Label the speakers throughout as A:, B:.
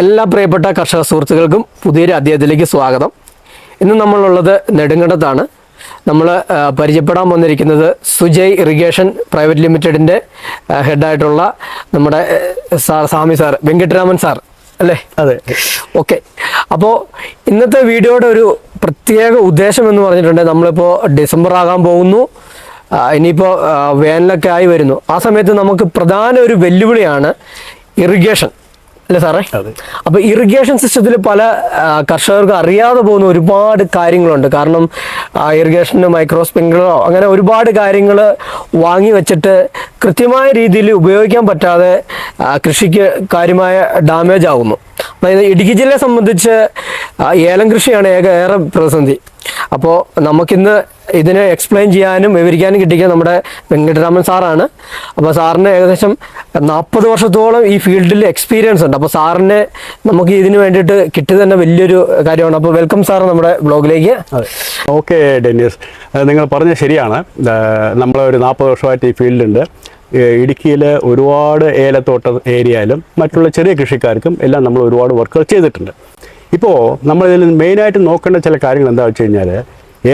A: എല്ലാ പ്രിയപ്പെട്ട കർഷക സുഹൃത്തുക്കൾക്കും പുതിയൊരു അധ്യായത്തിലേക്ക് സ്വാഗതം. ഇന്ന് നമ്മളുള്ളത് നെടുങ്കണ്ടത്താണ്. നമ്മൾ പരിചയപ്പെടാൻ വന്നിരിക്കുന്നത് സുജയ് ഇറിഗേഷൻ പ്രൈവറ്റ് ലിമിറ്റഡിന്റെ ഹെഡായിട്ടുള്ള നമ്മുടെ sir Swami sir Venkataraman sir അല്ലേ?
B: അതെ.
A: ഓക്കെ. അപ്പോൾ ഇന്നത്തെ വീഡിയോയുടെ ഒരു പ്രത്യേക ഉദ്ദേശം എന്ന് പറഞ്ഞിട്ടുണ്ടെങ്കിൽ നമ്മളിപ്പോൾ ഡിസംബർ ആകാൻ പോകുന്നു. ഇനിയിപ്പോൾ വേനലൊക്കെ ആയി വരുന്നു. ആ സമയത്ത് നമുക്ക് പ്രധാന ഒരു വെല്ലുവിളിയാണ് ഇറിഗേഷൻ. അല്ലേ സാറേ? അപ്പൊ ഇറിഗേഷൻ സിസ്റ്റത്തിൽ പല കർഷകർക്ക് അറിയാതെ പോകുന്ന ഒരുപാട് കാര്യങ്ങളുണ്ട്. കാരണം ഇറിഗേഷന് മൈക്രോ അങ്ങനെ ഒരുപാട് കാര്യങ്ങൾ വാങ്ങി വെച്ചിട്ട് കൃത്യമായ രീതിയിൽ ഉപയോഗിക്കാൻ പറ്റാതെ കൃഷിക്ക് കാര്യമായ ഡാമേജ് ആകുന്നു അതായത് ഇടുക്കി ജില്ലയെ സംബന്ധിച്ച് ഏലം കൃഷിയാണ് ഏക ഏറെ പ്രതിസന്ധി. അപ്പോൾ നമുക്കിന്ന് ഇതിനെ എക്സ്പ്ലെയിൻ ചെയ്യാനും വിവരിക്കാനും കിട്ടിയ നമ്മുടെ വെങ്കട്ടരാമൻ സാറാണ്. അപ്പോൾ സാറിന് ഏകദേശം നാൽപ്പത് വർഷത്തോളം ഈ ഫീൽഡിൽ എക്സ്പീരിയൻസ് ഉണ്ട്. അപ്പോൾ സാറിന് നമുക്ക് ഇതിന് വേണ്ടിയിട്ട് കിട്ടിയത് തന്നെ വലിയൊരു കാര്യമാണ്. അപ്പോൾ വെൽക്കം സാർ നമ്മുടെ ബ്ലോഗിലേക്ക്.
B: Okay Dennis. നിങ്ങൾ പറഞ്ഞത് ശരിയാണ്. നമ്മൾ ഒരു നാൽപ്പത് വർഷമായിട്ട് ഈ ഫീൽഡുണ്ട്. ഇടുക്കിയിൽ ഒരുപാട് ഏലത്തോട്ട ഏരിയയിലും മറ്റുള്ള ചെറിയ കൃഷിക്കാർക്കും എല്ലാം നമ്മൾ ഒരുപാട് വർക്കുകൾ ചെയ്തിട്ടുണ്ട്. ഇപ്പോൾ നമ്മൾ ഇതിൽ മെയിനായിട്ട് നോക്കേണ്ട ചില കാര്യങ്ങൾ എന്താ വെച്ച് കഴിഞ്ഞാൽ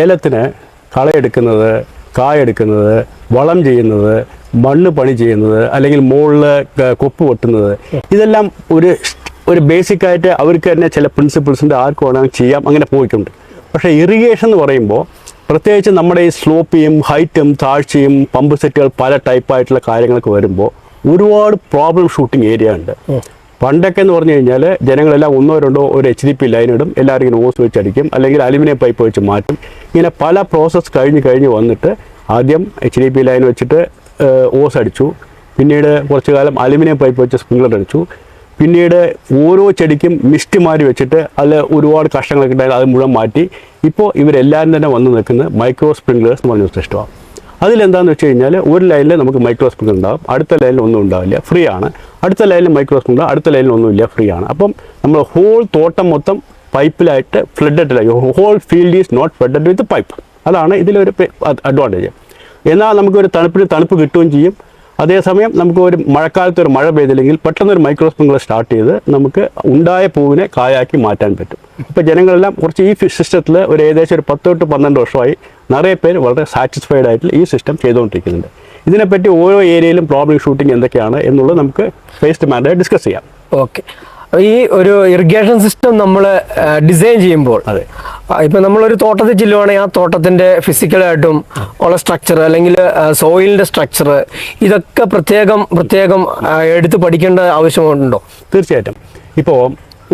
B: ഏലത്തിന് കളയെടുക്കുന്നത് കായെടുക്കുന്നത് വളം ചെയ്യുന്നത് മണ്ണ് പണി ചെയ്യുന്നത് അല്ലെങ്കിൽ മുകളിൽ കൊപ്പ് പൊട്ടുന്നത് ഇതെല്ലാം ഒരു ഒരു ബേസിക്കായിട്ട് അവർക്ക് തന്നെ ചില പ്രിൻസിപ്പിൾസിന്റെ ആർക്ക് വേണമെങ്കിൽ ചെയ്യാം അങ്ങനെ പോയിട്ടുണ്ട്. പക്ഷേ ഇറിഗേഷൻ എന്ന് പറയുമ്പോൾ പ്രത്യേകിച്ച് നമ്മുടെ ഈ സ്ലോപ്പിയും ഹൈറ്റും താഴ്ചയും പമ്പ് സെറ്റുകൾ പല ടൈപ്പായിട്ടുള്ള കാര്യങ്ങളൊക്കെ വരുമ്പോൾ ഒരുപാട് പ്രോബ്ലം ഷൂട്ടിംഗ് ഏരിയ ഉണ്ട്. പണ്ടൊക്കെ എന്ന് പറഞ്ഞു കഴിഞ്ഞാൽ ജനങ്ങളെല്ലാം ഒന്നോ രണ്ടോ ഒരു എച്ച് ഡി പി ലൈൻ ഇടും എല്ലാവരും ഇങ്ങനെ ഓസ് വെച്ച് അടിക്കും അല്ലെങ്കിൽ അലുമിനിയം പൈപ്പ് വെച്ച് മാറ്റും. ഇങ്ങനെ പല പ്രോസസ്സ് കഴിഞ്ഞ് കഴിഞ്ഞ് വന്നിട്ട് ആദ്യം എച്ച് ഡി പി ലൈൻ വെച്ചിട്ട് ഓസ് അടിച്ചു. പിന്നീട് കുറച്ചു കാലം അലുമിനിയം പൈപ്പ് വെച്ച് സ്പ്രിംഗ്ലർ അടിച്ചു. പിന്നീട് ഓരോ ചെടിക്കും മിസ്റ്റ് മാറി വെച്ചിട്ട് അതിൽ ഒരുപാട് കഷ്ടങ്ങളൊക്കെ ഉണ്ടായാൽ അത് മുഴുവൻ മാറ്റി. ഇപ്പോൾ ഇവരെല്ലാവരും തന്നെ വന്ന് നിൽക്കുന്ന മൈക്രോ സ്പ്രിംഗ്ലേഴ്സ് എന്ന് പറഞ്ഞ സിസ്റ്റമാണ് അതിലെന്താണെന്ന് വെച്ച് കഴിഞ്ഞാൽ ഒരു ലൈനിൽ നമുക്ക് മൈക്രോ സ്പ്രിംഗ്ലർ ഉണ്ടാകും അടുത്ത ലൈനിൽ ഒന്നും ഉണ്ടാവില്ല. ഫ്രീ ആണ്. അടുത്ത ലൈനിൽ മൈക്രോ സ്പ്രിംഗ്ലർ അടുത്ത ലൈനിൽ ഒന്നുമില്ല ഫ്രീ ആണ്. അപ്പം നമ്മൾ ഹോൾ തോട്ടം മൊത്തം പൈപ്പിലായിട്ട് flooded whole field is not flooded with pipe അതാണ് ഇതിലൊരു അഡ്വാന്റേജ് എന്നാൽ നമുക്കൊരു തണുപ്പിന് തണുപ്പ് കിട്ടുകയും ചെയ്യും. അതേസമയം നമുക്ക് ഒരു മഴക്കാലത്ത് ഒരു മഴ പെയ്തില്ലെങ്കിൽ പെട്ടെന്ന് ഒരു മൈക്രോ സ്പ്രിംഗ്ലർ സ്റ്റാർട്ട് ചെയ്ത് നമുക്ക് ഉണ്ടായ പൂവിനെ കായാക്കി മാറ്റാൻ പറ്റും. ഇപ്പോൾ ജനങ്ങളെല്ലാം കുറച്ച് ഈ സിസ്റ്റത്തിൽ ഒരു ഏകദേശം ഒരു പത്ത് തൊട്ട് പന്ത്രണ്ട് വർഷമായി നിറയെ പേര് വളരെ സാറ്റിസ്ഫൈഡ് ആയിട്ട് ഈ സിസ്റ്റം ചെയ്തുകൊണ്ടിരിക്കുന്നുണ്ട്. ഇതിനെപ്പറ്റി ഓരോ ഏരിയയിലും പ്രോബ്ലം ഷൂട്ടിംഗ് എന്തൊക്കെയാണ് എന്നുള്ളത് നമുക്ക് ഫേസ് ടു മാൻഡായി ഡിസ്കസ് ചെയ്യാം.
A: ഓക്കെ ഈ ഒരു ഇറിഗേഷൻ സിസ്റ്റം നമ്മൾ ഡിസൈൻ ചെയ്യുമ്പോൾ
B: അതെ.
A: ഇപ്പൊ നമ്മളൊരു തോട്ടത്തിൽ ചെല്ലുവാണെങ്കിൽ ആ തോട്ടത്തിന്റെ ഫിസിക്കലായിട്ടും ഉള്ള സ്ട്രക്ചർ അല്ലെങ്കിൽ സോയിലിന്റെ സ്ട്രക്ചർ ഇതൊക്കെ പ്രത്യേകം പ്രത്യേകം എടുത്ത് പഠിക്കേണ്ട ആവശ്യമുണ്ടോ?
B: തീർച്ചയായിട്ടും. ഇപ്പോൾ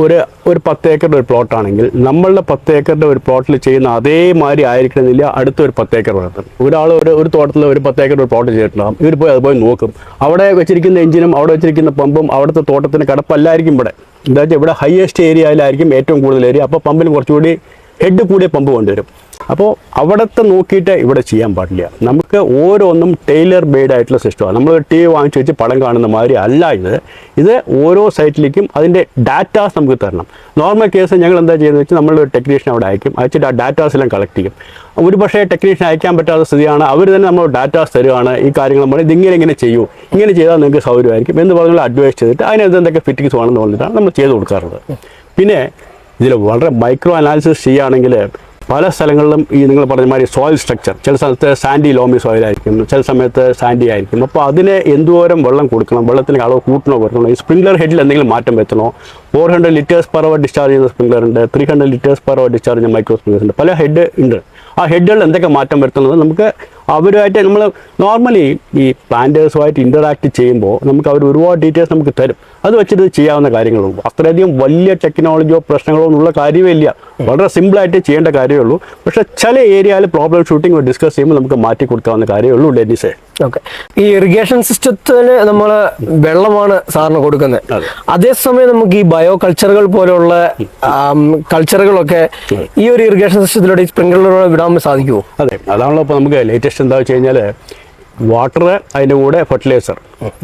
B: ഒരു ഒരു പത്ത് ഏക്കറുടെ ഒരു പ്ലോട്ടാണെങ്കിൽ നമ്മളുടെ പത്ത് ഏക്കറുടെ ഒരു പ്ലോട്ടിൽ ചെയ്യുന്ന അതേമാതിരി ആയിരിക്കണമെന്നില്ല അടുത്ത ഒരു പത്ത് ഏക്കർ വളർത്തും ഒരാൾ ഒരു ഒരു തോട്ടത്തിൽ ഒരു പത്ത് ഏക്കർ ഒരു പ്ലോട്ട് ചെയ്തിട്ടുണ്ടാകും ഇവർ പോയി അത് പോയി നോക്കും. അവിടെ വെച്ചിരിക്കുന്ന എഞ്ചിനും അവിടെ വെച്ചിരിക്കുന്ന പമ്പും അവിടുത്തെ തോട്ടത്തിന് കടപ്പല്ലായിരിക്കും ഇവിടെ. എന്താ വെച്ചാൽ ഇവിടെ ഹയസ്റ്റ് ഏരിയയിലായിരിക്കും ഏറ്റവും കൂടുതൽ ഏരിയ അപ്പോൾ പമ്പിന് കുറച്ചുകൂടി ഹെഡ് കൂടിയ പമ്പ് കൊണ്ടുവരും. അപ്പോൾ അവിടുത്തെ നോക്കിയിട്ട് ഇവിടെ ചെയ്യാൻ പാടില്ല. നമുക്ക് ഓരോന്നും ടൈലർ മെയ്ഡ് ആയിട്ടുള്ള സിസ്റ്റമാണ് നമ്മൾ ടി വി വാങ്ങിച്ചു വെച്ച് പടം കാണുന്ന മാതിരി അല്ല ഇത്. ഇത് ഓരോ സൈറ്റിലേക്കും അതിന്റെ ഡാറ്റാസ് നമുക്ക് തരണം. നോർമൽ കേസ് ഞങ്ങൾ എന്താ ചെയ്യുന്നത് വെച്ചാൽ നമ്മളൊരു ടെക്നീഷ്യൻ അവിടെ അയക്കും. അയച്ചിട്ട് ആ ഡാറ്റാസ് എല്ലാം കളക്ട് ചെയ്യും. ഒരു പക്ഷേ ടെക്നീഷ്യൻ അയക്കാൻ പറ്റാത്ത സ്ഥിതിയാണ്. അവർ തന്നെ നമ്മൾ ഡാറ്റാസ് തരുവാണ്. ഈ കാര്യങ്ങൾ നമ്മൾ ഇതിങ്ങനെ ഇങ്ങനെ ചെയ്യൂ. ഇങ്ങനെ ചെയ്താൽ നിങ്ങൾക്ക് സൗകര്യമായിരിക്കും എന്ന് പറഞ്ഞാൽ അഡ്വൈസ് ചെയ്തിട്ട് അതിനകത്ത് എന്തൊക്കെ ഫിറ്റിങ്സ് വേണമെന്ന് പറഞ്ഞിട്ടാണ് നമ്മൾ ചെയ്ത് കൊടുക്കാറുള്ളത്. പിന്നെ ഇതിൽ വളരെ മൈക്രോ അനാലിസിസ് ചെയ്യുകയാണെങ്കിൽ പല സ്ഥലങ്ങളിലും ഈ നിങ്ങൾ പറഞ്ഞ മാതിരി സോയിൽ സ്ട്രക്ചർ ചില സ്ഥലത്ത് സാൻഡി ലോമി സോയിൽ ആയിരിക്കും ചില സമയത്ത് സാൻഡി ആയിരിക്കും അപ്പോൾ അതിന് എന്തോരം വെള്ളം കൊടുക്കണം? വെള്ളത്തിന് അളവ് കൂട്ടണോ കൊടുക്കണോ ഈ സ്പ്രിംഗ്ലർ ഹെഡിൽ എന്തെങ്കിലും മാറ്റം വരുത്തണോ? Four hundred litres per hour discharge ചെയ്യുന്ന സ്പ്രിംഗ്ലർ ഉണ്ട്. Three hundred litres per hour discharge ചെയ്യുന്ന മൈക്രോ സ്പ്രിംഗ്ലേഴ്സ് ഉണ്ട്. പല ഹെഡ് ഉണ്ട്. ആ ഹെഡുകളിൽ എന്തൊക്കെ മാറ്റം വരുത്തുന്നത്? നമുക്ക് അവരുമായിട്ട് നമ്മൾ നോർമലി ഈ പ്ലാന്റേഴ്സുമായിട്ട് ഇന്ററാക്ട് ചെയ്യുമ്പോൾ നമുക്ക് അവർ ഒരുപാട് ഡീറ്റെയിൽസ് നമുക്ക് തരും. അത് വെച്ചിട്ട് ചെയ്യാവുന്ന കാര്യങ്ങളുള്ളൂ അത്രയധികം വലിയ ടെക്നോളജിയോ പ്രശ്നങ്ങളോ എന്നുള്ള കാര്യമേ ഇല്ല. വളരെ സിമ്പിളായിട്ട് ചെയ്യേണ്ട കാര്യമേ ഉള്ളൂ. പക്ഷെ ചില ഏരിയയിൽ പ്രോബ്ലം ഷൂട്ടിംഗ് ഡിസ്കസ് ചെയ്യുമ്പോൾ നമുക്ക് മാറ്റി കൊടുക്കാവുന്ന കാര്യമേ ഉള്ളൂ ഡെന്നിസേ.
A: ഓക്കെ. ഈ ഇറിഗേഷൻ സിസ്റ്റത്തിന് നമ്മൾ വെള്ളമാണ് സാറിന് കൊടുക്കുന്നത്.
B: അതെ.
A: അതേസമയം നമുക്ക് ഈ ബയോ കൾച്ചറുകൾ പോലെയുള്ള കൾച്ചറുകളൊക്കെ ഈ ഒരു ഇറിഗേഷൻ സിസ്റ്റത്തിലൂടെ സ്പ്രിംഗ്ലറിലൂടെ വിടാൻ സാധിക്കുമോ
B: അതെ. അതാണല്ലോ ഇപ്പോൾ നമുക്ക് ലേറ്റസ്റ്റ് എന്താ വെച്ച് കഴിഞ്ഞാൽ വാട്ടർ അതിന്റെ കൂടെ fertiliser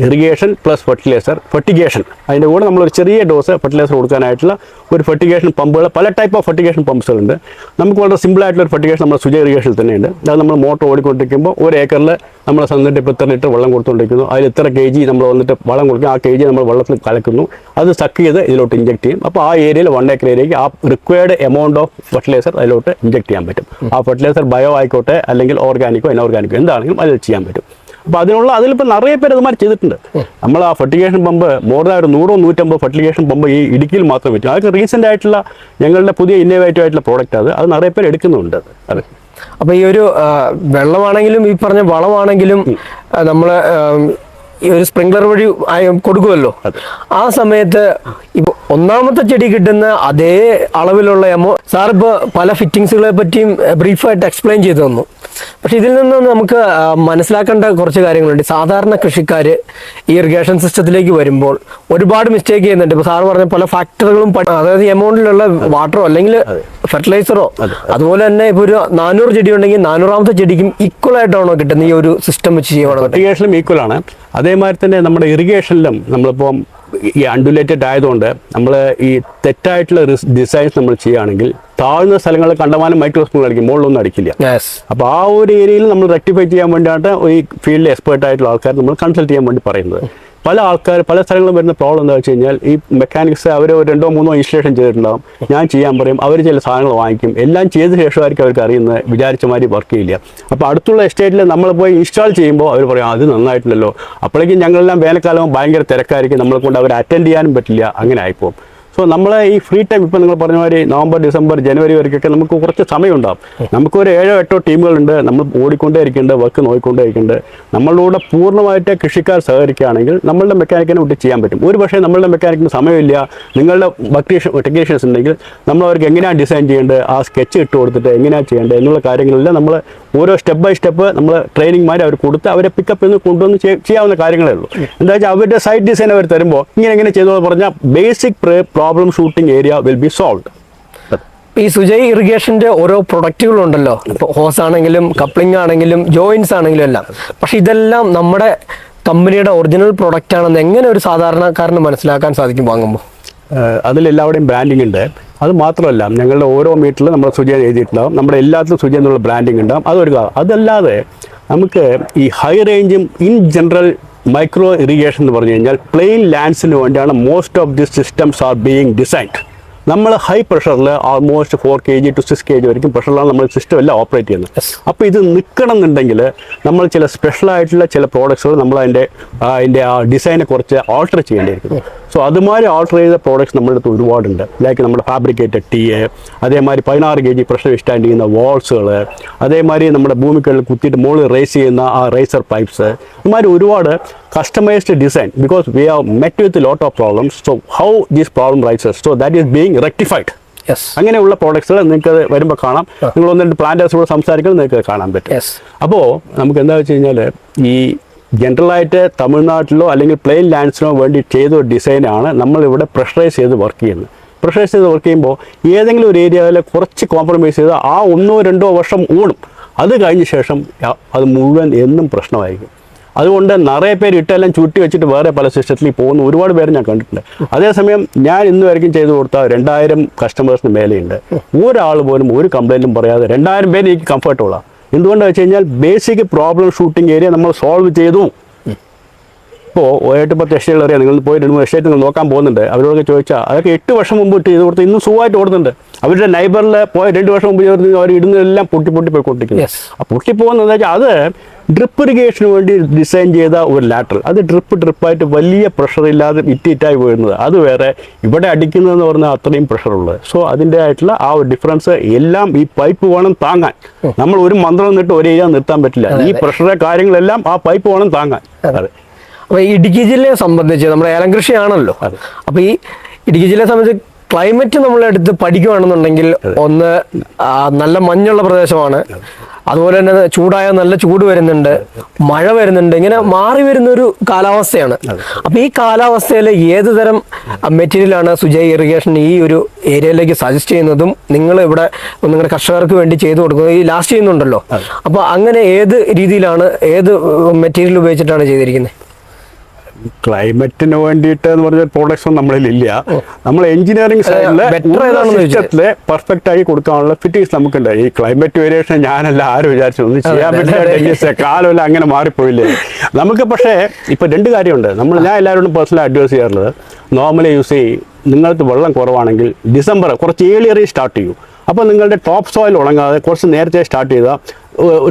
B: irrigation plus fertiliser fertigation. അതിന്റെ കൂടെ നമ്മളൊരു ചെറിയ ഡോസ് ഫെർട്ടിലൈസർ കൊടുക്കാനായിട്ടുള്ള ഒരു ഫെർട്ടിഗേഷൻ പമ്പുകൾ പല ടൈപ്പ് ഓഫ് ഫെർട്ടിഗേഷൻ പമ്പ്സുകളുണ്ട് നമുക്ക് വളരെ സിമ്പിളായിട്ടുള്ള ഒരു ഫെർട്ടിഗേഷൻ നമ്മുടെ സുജ ഇറിഗേഷനിൽ തന്നെയുണ്ട്. അത് നമ്മൾ മോട്ടർ ഓടിക്കൊണ്ടിരിക്കുമ്പോൾ ഒരു ഏക്കറിൽ നമ്മൾ സ്വന്തമായിട്ട് ഇപ്പോൾ ഇത്ര ലിറ്റർ വെള്ളം കൊടുത്തുകൊണ്ടിരിക്കുന്നു. അതിൽ ഇത്ര കെ ജി നമ്മൾ വന്നിട്ട് വളം കൊടുക്കും. ആ കെ ജി നമ്മൾ വെള്ളത്തിൽ കലക്കുന്നു. അത് സക്ക് ചെയ്ത് ഇതിലോട്ട് ഇഞ്ചെക്ട് ചെയ്യും. അപ്പോൾ ആ ഏരിയയിൽ വൺ ഏക്കർ ഏരിയയ്ക്ക് ആ റിക്വയർഡ് എമൗണ്ട് ഓഫ് ഫെർട്ടിലൈസർ അതിലോട്ട് ഇഞ്ചെക്ട് ചെയ്യാൻ പറ്റും. ആ ഫെർട്ടിലൈസർ ബയോ ആയിക്കോട്ടെ അല്ലെങ്കിൽ ഓർഗാനിക്കോ ഇനോർഗാനിക്കോ എന്താണെങ്കിലും അതിൽ ചെയ്യാൻ പറ്റും. അപ്പോൾ അതിനുള്ള അതിലിപ്പോൾ നിറയെ പേര് അതുമാതിരി ചെയ്തിട്ടുണ്ട്. നമ്മൾ ആ ഫെർട്ടിഗേഷൻ പമ്പ് മോർ ദാൻ ഒരു നൂറോ നൂറ്റമ്പത് ഫെർട്ടിഗേഷൻ പമ്പ് ഈ ഇടുക്കിയിൽ മാത്രം പറ്റും. അതൊക്കെ റീസെന്റ് ആയിട്ടുള്ള ഞങ്ങളുടെ പുതിയ ഇന്നോവേറ്റീവ് ആയിട്ടുള്ള പ്രോഡക്റ്റ് അത്. അത് നിറയെ പേര് എടുക്കുന്നുണ്ട് അത്. അത്.
A: അപ്പൊ ഈ ഒരു വെള്ളമാണെങ്കിലും ഈ പറഞ്ഞ വളമാണെങ്കിലും നമ്മൾ നമ്മൾ ഈ ഒരു സ്പ്രിംഗ്ലർ വഴി കൊടുക്കുമല്ലോ. ആ സമയത്ത് ഇപ്പൊ ഒന്നാമത്തെ ചെടി കിട്ടുന്ന അതേ അളവിലുള്ള എമോ സാർ ഇപ്പോൾ പല ഫിറ്റിങ്സുകളെ പറ്റിയും ബ്രീഫായിട്ട് എക്സ്പ്ലെയിൻ ചെയ്തു തന്നു. പക്ഷെ ഇതിൽ നിന്ന് നമുക്ക് മനസ്സിലാക്കേണ്ട കുറച്ച് കാര്യങ്ങളുണ്ട്. സാധാരണ കൃഷിക്കാർ ഈ ഇറിഗേഷൻ സിസ്റ്റത്തിലേക്ക് വരുമ്പോൾ ഒരുപാട് മിസ്റ്റേക്ക് ചെയ്യുന്നുണ്ട്. ഇപ്പോൾ സാറ് പറഞ്ഞ പല ഫാക്ടറുകളും അതായത് എമൗണ്ടിലുള്ള വാട്ടറോ അല്ലെങ്കിൽ ഫെർട്ടിലൈസറോ അതുപോലെ തന്നെ ഇപ്പോൾ ഒരു നാനൂറ് ചെടി ഉണ്ടെങ്കിൽ നാനൂറാമത്തെ ചെടിക്കും ഈക്വൽ ആയിട്ടാണോ കിട്ടുന്നത് ഈ ഒരു സിസ്റ്റം വെച്ച് ചെയ്യുവാണെന്നുണ്ടെങ്കിൽ
B: ഇറിഗേഷനും ഈക്വൽ ആണ്. അതേമാതിരി തന്നെ നമ്മുടെ ഇറിഗേഷനിലും നമ്മളിപ്പം ഈ അണ്ടുലേറ്റഡ് ആയതുകൊണ്ട് നമ്മൾ ഈ തെറ്റായിട്ടുള്ള ഡിസൈൻസ് നമ്മൾ ചെയ്യുകയാണെങ്കിൽ താഴ്ന്ന സ്ഥലങ്ങൾ കണ്ടമാനം മൈക്രോസ്കോപ്പ് അടിക്കും മുകളിലൊന്നും അടിക്കില്ല. അപ്പോൾ ആ ഒരു ഏരിയയിൽ നമ്മൾ റെക്ടിഫൈ ചെയ്യാൻ വേണ്ടിയിട്ട് ഈ ഫീൽഡിൽ എക്സ്പേർട്ട് ആയിട്ടുള്ള ആൾക്കാർ നമ്മൾ കൺസൾട്ട് ചെയ്യാൻ വേണ്ടി പറയുന്നത്. പല ആൾക്കാർ പല സ്ഥലങ്ങളും വരുന്ന പ്രോബ്ലം എന്താ വെച്ച് കഴിഞ്ഞാൽ ഈ മെക്കാനിക്സ് അവർ രണ്ടോ മൂന്നോ ഇൻസ്റ്റലേഷൻ ചെയ്തിട്ടുണ്ടാകും ഞാൻ ചെയ്യാൻ പറയും അവർ ചില സാധനങ്ങൾ വാങ്ങിക്കും. എല്ലാം ചെയ്ത ശേഷമായിരിക്കും അവർക്ക് അറിയുന്നത് വിചാരിച്ച മാതിരി വർക്ക് ചെയ്യില്ല അപ്പോൾ അടുത്തുള്ള എസ്റ്റേറ്റിൽ നമ്മൾ പോയി ഇൻസ്റ്റാൾ ചെയ്യുമ്പോൾ അവർ പറയും അത് നന്നായിട്ടില്ലല്ലോ. അപ്പോഴേക്കും ഞങ്ങളെല്ലാം വേനൽക്കാലം ഭയങ്കര തിരക്കായിരിക്കും. നമ്മളെ കൊണ്ട് അവർ അറ്റൻഡ് ചെയ്യാനും പറ്റില്ല. അങ്ങനെ ആയിപ്പോവും. സോ നമ്മളെ ഈ ഫ്രീ ടൈം ഇപ്പം നിങ്ങൾ പറഞ്ഞ മാതിരി നവംബർ ഡിസംബർ ജനുവരി വരെയൊക്കെ നമുക്ക് കുറച്ച് സമയമുണ്ടാവും. നമുക്കൊരു ഏഴോ എട്ടോ ടീമുകളുണ്ട്. നമ്മൾ ഓടിക്കൊണ്ടേ ഇരിക്കുന്നുണ്ട് വർക്ക് നോക്കിക്കൊണ്ടേ ഇരിക്കുന്നുണ്ട് നമ്മളുടെ പൂർണമായിട്ട് കൃഷിക്കാർ സഹകരിക്കുകയാണെങ്കിൽ നമ്മളുടെ മെക്കാനിക്കിനെ വിട്ട് ചെയ്യാൻ പറ്റും. ഒരു പക്ഷേ നമ്മളുടെ മെക്കാനിക്കിന് സമയമില്ല. നിങ്ങളുടെ ടെക്നീഷ്യൻ ടെക്നീഷ്യൻസ് ഉണ്ടെങ്കിൽ നമ്മൾ അവർക്ക് എങ്ങനെയാണ് ഡിസൈൻ ചെയ്യേണ്ടത്? ആ സ്കെച്ച് ഇട്ട് കൊടുത്തിട്ട് എങ്ങനെയാണ് ചെയ്യേണ്ടത്? എന്നുള്ള കാര്യങ്ങളെല്ലാം നമ്മൾ ഓരോ സ്റ്റെപ്പ് ബൈ സ്റ്റെപ്പ് നമ്മൾ ട്രെയിനിങ് അവർ കൊടുത്ത് അവരെ പിക്കപ്പ് ചെയ്ത് കൊണ്ടുവന്ന് ചെയ്യാവുന്ന കാര്യങ്ങളേ ഉള്ളൂ. എന്താ വെച്ചാൽ അവരുടെ സൈറ്റ് ഡിസൈൻ അവർ തരുമ്പോൾ ഇങ്ങനെ എങ്ങനെ ചെയ്തോളൂ പറഞ്ഞാൽ basic problem shooting area will be solve
A: ഈ സുജയ് ഇറിഗേഷന്റെ ഓരോ പ്രൊഡക്റ്റുകളുണ്ടല്ലോ ഇപ്പോൾ ഹോസ് ആണെങ്കിലും കപ്ലിംഗ് ആണെങ്കിലും ജോയിൻസ് ആണെങ്കിലും എല്ലാം. പക്ഷെ ഇതെല്ലാം നമ്മുടെ കമ്പനിയുടെ ഒറിജിനൽ പ്രൊഡക്റ്റ് ആണെന്ന് എങ്ങനെ ഒരു സാധാരണക്കാരന് മനസ്സിലാക്കാൻ സാധിക്കും വാങ്ങുമ്പോൾ
B: അതിലെല്ലാവരുടെയും ബ്രാൻഡിംഗ് ഉണ്ട്. അത് മാത്രമല്ല ഞങ്ങളുടെ ഓരോ മീറ്ററിലും നമ്മൾ സുജയൻ എഴുതിയിട്ടുണ്ടാകും നമ്മുടെ എല്ലാത്തിലും സുജയൻ എന്നുള്ള ബ്രാൻഡിങ് ഉണ്ടാകും അതൊരു കാര്യം അതല്ലാതെ നമുക്ക് ഈ ഹൈ റേഞ്ചും ഇൻ ജനറൽ മൈക്രോ ഇറിഗേഷൻ എന്ന് പറഞ്ഞു കഴിഞ്ഞാൽ പ്ലെയിൻ ലാൻഡ്സിന് വേണ്ടിയാണ് most of this systems are being designed നമ്മൾ high പ്രഷറിൽ almost four K G to six K G വരെയും പ്രഷറിലാണ് നമ്മൾ സിസ്റ്റം എല്ലാം ഓപ്പറേറ്റ് ചെയ്യുന്നത്. അപ്പോൾ ഇത് നിൽക്കണം എന്നുണ്ടെങ്കിൽ നമ്മൾ ചില സ്പെഷ്യൽ ആയിട്ടുള്ള ചില പ്രോഡക്ട്സുകൾ നമ്മൾ അതിന്റെ അതിന്റെ ആ ഡിസൈനെ കുറച്ച് ആൾട്ടർ ചെയ്യേണ്ടിയിരിക്കുന്നു. സോ അതുമാതിരി ആൾട്ടർ ചെയ്ത പ്രോഡക്ട്സ് നമ്മുടെ അടുത്ത് ഒരുപാടുണ്ട്. ലൈക്ക് നമ്മുടെ ഫാബ്രിക്കേറ്റഡ് ടീ അതേമാതിരി പതിനാറ് കെ ജി പ്രഷർ സ്റ്റാൻഡ് ചെയ്യുന്ന വാൾസുകൾ അതേമാതിരി നമ്മുടെ ഭൂമിക്കുള്ളിൽ കുത്തിയിട്ട് മുകളിൽ റേസ് ചെയ്യുന്ന ആ റേസർ പൈപ്പ്സ് അതുമാതിരി ഒരുപാട് customised design because we have met with lot of problems so how these problem rises so that is being rectified
A: yes
B: അങ്ങനെയുള്ള പ്രോഡക്ട്സുകൾ നിങ്ങൾക്ക് വരുമ്പോൾ കാണാം. നിങ്ങൾ ഒന്ന് രണ്ട് പ്ലാന്റേഴ്സോട് സംസാരിക്കുന്നത് നിങ്ങൾക്ക് കാണാൻ പറ്റും.
A: യെസ്
B: അപ്പോൾ നമുക്ക് എന്താ വെച്ച് കഴിഞ്ഞാൽ ഈ ജനറലായിട്ട് തമിഴ്നാട്ടിലോ അല്ലെങ്കിൽ പ്ലെയിൻ ലാൻഡ്സിനോ വേണ്ടി ചെയ്ത ഒരു ഡിസൈനാണ് നമ്മളിവിടെ പ്രഷറൈസ് ചെയ്ത് വർക്ക് ചെയ്യുന്നത്. പ്രഷറൈസ് ചെയ്ത് വർക്ക് ചെയ്യുമ്പോൾ ഏതെങ്കിലും ഒരു ഏരിയയിൽ കുറച്ച് കോംപ്രമൈസ് ചെയ്ത് ആ ഒന്നോ രണ്ടോ വർഷം ഓടും അത് കഴിഞ്ഞ ശേഷം അത് മുഴുവൻ എന്നും പ്രശ്നമായിരിക്കും. അതുകൊണ്ട് നിറയെ പേര് ഇട്ടെല്ലാം ചുറ്റി വെച്ചിട്ട് വേറെ പല സിസ്റ്റത്തിൽ പോകുന്ന ഒരുപാട് പേര് ഞാൻ കണ്ടിട്ടുണ്ട്. അതേസമയം ഞാൻ ഇന്ന് വരയ്ക്കും ചെയ്തു കൊടുത്ത രണ്ടായിരം കസ്റ്റമേഴ്സിന് മേലെയുണ്ട്. ഒരാൾ പോലും ഒരു കംപ്ലൈന്റും പറയാതെ രണ്ടായിരം പേര് എനിക്ക് കംഫർട്ടബിളാണ് എന്തുകൊണ്ടാണ് വെച്ച് കഴിഞ്ഞാൽ ബേസിക് പ്രോബ്ലം ഷൂട്ടിംഗ് ഏരിയ നമ്മൾ സോൾവ് ചെയ്തു. ഇപ്പോൾ എട്ട് പത്ത് എസ്റ്റേറ്റ് അറിയാം. നിങ്ങൾ പോയി രണ്ട് മൂന്ന് എസ്റ്റേറ്റ് നിങ്ങൾ നോക്കാൻ പോകുന്നുണ്ട്. അവരോടൊക്കെ ചോദിച്ചാൽ അതൊക്കെ എട്ട് വർഷം മുമ്പ് ഇട്ട് ചെയ്ത് കൊടുത്ത് ഇന്നും സുഖമായിട്ട് ഓടുന്നുണ്ട്. അവരുടെ നൈബറിൽ പോയ രണ്ട് വർഷം മുമ്പ് ചേർന്ന് അവർ ഇടുന്നതെല്ലാം പൊട്ടി പൊട്ടി പോയിക്കൊണ്ടിരിക്കുന്നു.
A: Yes.
B: ആ പൊട്ടിപ്പോകുന്നതെന്ന് വെച്ചാൽ അത് ഡ്രിപ്പ് ഇറിഗേഷന് വേണ്ടി ഡിസൈൻ ചെയ്ത ഒരു ലാറ്റർ. അത് ഡ്രിപ്പ് ഡ്രിപ്പായിട്ട് വലിയ പ്രഷർ ഇല്ലാതെ ഇറ്റിറ്റായി വീഴുന്നത് അത് വേറെ ഇവിടെ അടിക്കുന്നതെന്ന് പറഞ്ഞാൽ അത്രയും പ്രഷറുള്ളത് സോ അതിന്റെ ആയിട്ടുള്ള ആ ഒരു ഡിഫറൻസ് എല്ലാം ഈ പൈപ്പ് വേണം താങ്ങാൻ. നമ്മൾ ഒരു മന്ത്രം നിന്നിട്ട് ഒരേ നിർത്താൻ പറ്റില്ല. ഈ പ്രഷറെ കാര്യങ്ങളെല്ലാം ആ പൈപ്പ് വേണം താങ്ങാൻ. അതെ.
A: അപ്പൊ ഈ ഇടുക്കി ജില്ലയെ സംബന്ധിച്ച് നമ്മുടെ ഏലം കൃഷിയാണല്ലോ.
B: അതെ.
A: അപ്പൊ ഈ ഇടുക്കി ജില്ലയെ സംബന്ധിച്ച് ക്ലൈമറ്റ് നമ്മളെടുത്ത് പഠിക്കുകയാണെന്നുണ്ടെങ്കിൽ ഒന്ന് നല്ല മഞ്ഞുള്ള പ്രദേശമാണ്. അതുപോലെ തന്നെ ചൂടായ നല്ല ചൂട് വരുന്നുണ്ട്. മഴ വരുന്നുണ്ട്. ഇങ്ങനെ മാറി വരുന്ന ഒരു കാലാവസ്ഥയാണ് അപ്പൊ ഈ കാലാവസ്ഥയിൽ ഏത് തരം മെറ്റീരിയലാണ് സുജയ് ഇറിഗേഷൻ ഈ ഒരു ഏരിയയിലേക്ക് സജസ്റ്റ് ചെയ്യുന്നതും നിങ്ങൾ ഇവിടെ നിങ്ങളുടെ കർഷകർക്ക് വേണ്ടി ചെയ്തു കൊടുക്കുന്നത് ഈ ലാസ്റ്റ് ചെയ്യുന്നുണ്ടല്ലോ. അപ്പൊ അങ്ങനെ ഏത് രീതിയിലാണ് ഏത് മെറ്റീരിയൽ ഉപയോഗിച്ചിട്ടാണ് ചെയ്തിരിക്കുന്നത്
B: ക്ലൈമറ്റിന് വേണ്ടിയിട്ട് എന്ന് പറഞ്ഞ പ്രോഡക്ട്സ് ഒന്നും നമ്മളിൽ ഇല്ല. നമ്മൾ എഞ്ചിനീയറിംഗ് സൈഡിൽ പെർഫെക്റ്റ് ആയി കൊടുക്കാനുള്ള ഫിറ്റിങ്സ് നമുക്കുണ്ട്. ഈ ക്ലൈമറ്റ് വേരിയേഷൻ ഞാനല്ല ആരും വിചാരിച്ചു ഒന്നും ചെയ്യാൻ പറ്റില്ല കാലമല്ല അങ്ങനെ മാറിപ്പോയില്ലേ? നമുക്ക് പക്ഷേ ഇപ്പൊ രണ്ട് കാര്യമുണ്ട്. നമ്മൾ ഞാൻ എല്ലാവരോടും പേഴ്സണൽ അഡ്വൈസ് ചെയ്യാറുള്ളത്. നോർമലി യൂസ് ചെയ്യും നിങ്ങൾക്ക് വെള്ളം കുറവാണെങ്കിൽ ഡിസംബർ കുറച്ച് ഏളിയറി സ്റ്റാർട്ട് ചെയ്യൂ. അപ്പോൾ നിങ്ങളുടെ ടോപ്പ് സോയിൽ ഉണങ്ങാതെ കുറച്ച് നേരത്തെ സ്റ്റാർട്ട് ചെയ്താൽ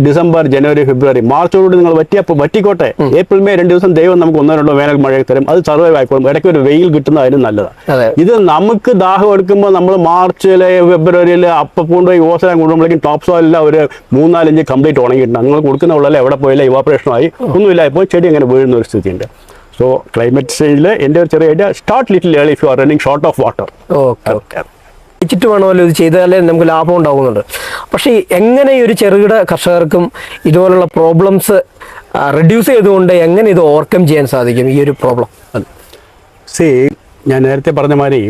B: ഡിസംബർ ജനുവരി ഫെബ്രുവരി മാർച്ചോടുകൂടി നിങ്ങൾ വറ്റിയപ്പോൾ വറ്റിക്കോട്ടെ. ഏപ്രിൽ മെയ് രണ്ട് ദിവസം ദൈവം നമുക്ക് ഒന്നോ രണ്ടോ വേനൽ മഴ തരും. അത് സർവൈവ് ആയിക്കോളും. ഇടയ്ക്ക് ഒരു വെയിൽ കിട്ടുന്ന അതിനും നല്ലതാണ് ഇത് നമുക്ക് ദാഹം എടുക്കുമ്പോൾ നമ്മൾ മാർച്ചിലെ ഫെബ്രുവരിയിൽ അപ്പം കൊണ്ടുപോയി ഓസനം കൊണ്ടുപോകുമ്പോഴേക്കും ടോപ്പ് സോയിലെല്ലാം ഒരു മൂന്നാലഞ്ച് കംപ്ലീറ്റ് ഉണങ്ങിയിട്ടുണ്ട്. നിങ്ങൾ കൊടുക്കുന്ന ഉള്ളല്ലേ എവിടെ പോയില്ല ഇവാപ്രേഷനായി ഒന്നുമില്ല ഇപ്പോൾ ചെടി അങ്ങനെ വീഴുന്ന ഒരു സ്ഥിതിയുണ്ട്. സോ ക്ലൈമറ്റ് ചേഞ്ചിൽ എന്റെ ഒരു ചെറിയ idea start little early if you are running short of water
A: okay okay വെച്ചിട്ട് വേണമല്ലോ ഇത് ചെയ്താലേ നമുക്ക് ലാഭം ഉണ്ടാകുന്നുണ്ട് പക്ഷേ എങ്ങനെ ഈ ഒരു ചെറുകിട കർഷകർക്കും ഇതുപോലുള്ള പ്രോബ്ലംസ് റെഡ്യൂസ് ചെയ്തുകൊണ്ട് എങ്ങനെ ഇത് ഓവർകം ചെയ്യാൻ സാധിക്കും ഈ ഒരു പ്രോബ്ലം
B: സേ ഞാൻ നേരത്തെ പറഞ്ഞ മാതിരി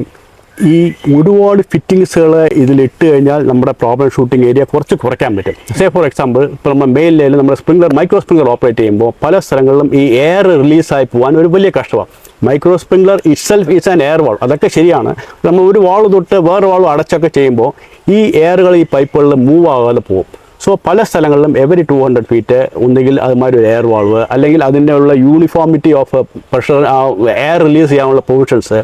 B: ഈ ഒരുപാട് ഫിറ്റിങ്സുകൾ ഇതിലിട്ട് കഴിഞ്ഞാൽ നമ്മുടെ പ്രോബ്ലം ഷൂട്ടിംഗ് ഏരിയ കുറച്ച് കുറയ്ക്കാൻ പറ്റും. സേ ഫോർ എക്സാമ്പിൾ ഇപ്പോൾ നമ്മൾ മെയിലിൽ നമ്മുടെ സ്പ്രിംഗ്ലർ മൈക്രോ സ്പ്രിംഗ്ലർ ഓപ്പറേറ്റ് ചെയ്യുമ്പോൾ പല സ്ഥലങ്ങളിലും ഈ എയർ റിലീസായി പോകാൻ ഒരു വലിയ കഷ്ടമാണ്. Micro sprinkler itself is an air valve അതൊക്കെ ശരിയാണ്. നമ്മൾ ഒരു വാൾ തൊട്ട് വേറെ വാൾ അടച്ചൊക്കെ ചെയ്യുമ്പോൾ ഈ എയറുകൾ ഈ പൈപ്പുകളിൽ മൂവ് ആകാതെ പോകും. സോ പല സ്ഥലങ്ങളിലും എവരി ടു ഹൺഡ്രഡ് ഫീറ്റ് ഒന്നുകിൽ അതുമാതിരി ഒരു എയർ വാൾവ് അല്ലെങ്കിൽ അതിന്റെ ഉള്ള uniformity of pressure air release ചെയ്യാനുള്ള പ്രൊവിഷൻസ്